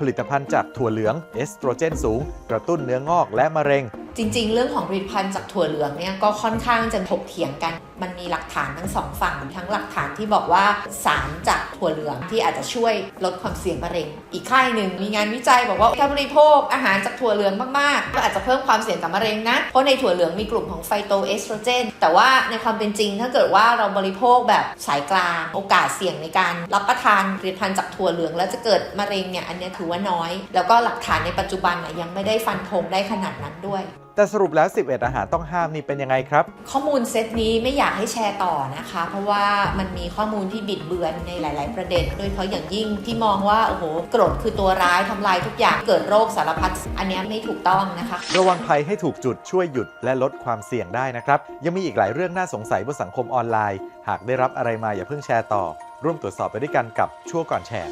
ผลิตภัณฑ์จากถั่วเหลืองเอสโตรเจนสูง กระตุ้นเนื้องอกและมะเร็ง จริง ๆ เรื่องของผลิตภัณฑ์จากถั่วเหลืองเนี่ยก็ค่อนข้างจะถกเถียงกัน มันมีหลักฐานทั้งสองฝั่ง ทั้งหลักฐานที่บอกว่าสารจากถั่วเหลืองที่อาจจะช่วยลดความเสี่ยงมะเร็ง อีกค่ายหนึ่งมีงานวิจัยบอกว่าถ้าบริโภคอาหารจากถั่วเหลืองมากๆ ก็อาจจะเพิ่มความเสี่ยงกับมะเร็งนะ เพราะในถั่วเหลืองมีกลุ่มของไฟโตเอสโตรเจน แต่ว่าในความเป็นจริงถ้าเกิดว่าเราบริโภคแบบสายกลาง โอกาสเสี่ยงในการรับประทานผลิตภัณฑ์จากถั่วเหลือง แล้วจะเกิดมะเร็งเนี่ยอันนี้ถือว่าน้อย แล้วก็หลักฐานในปัจจุบันน่ยังไม่ได้ฟันธงได้ขนาดนั้นด้วย แต่สรุปแล้ว 11 อาหารต้องห้ามนี่เป็นยังไงครับ ข้อมูลเซตนี้ไม่อยากให้แชร์ต่อนะคะ เพราะว่ามันมีข้อมูลที่บิดเบือนในหลาย ๆ ประเด็น โดยเฉพาะอย่างยิ่งที่มองว่าโอ้โหกรดคือตัวร้ายทำลายทุกอย่างเกิดโรคสารพัดอันเนี้ยไม่ถูกต้องนะคะ ระวังภัยให้ถูกจุดช่วยหยุดและลดความเสี่ยงได้นะครับ ยังมีอีกหลายเรื่องน่าสงสัยบนสังคมออนไลน์ หากได้รับอะไรมาอย่าเพิ่งแชร์ต่อ ร่วมตรวจสอบไปด้วยกันกับชั่วก่อนแชร์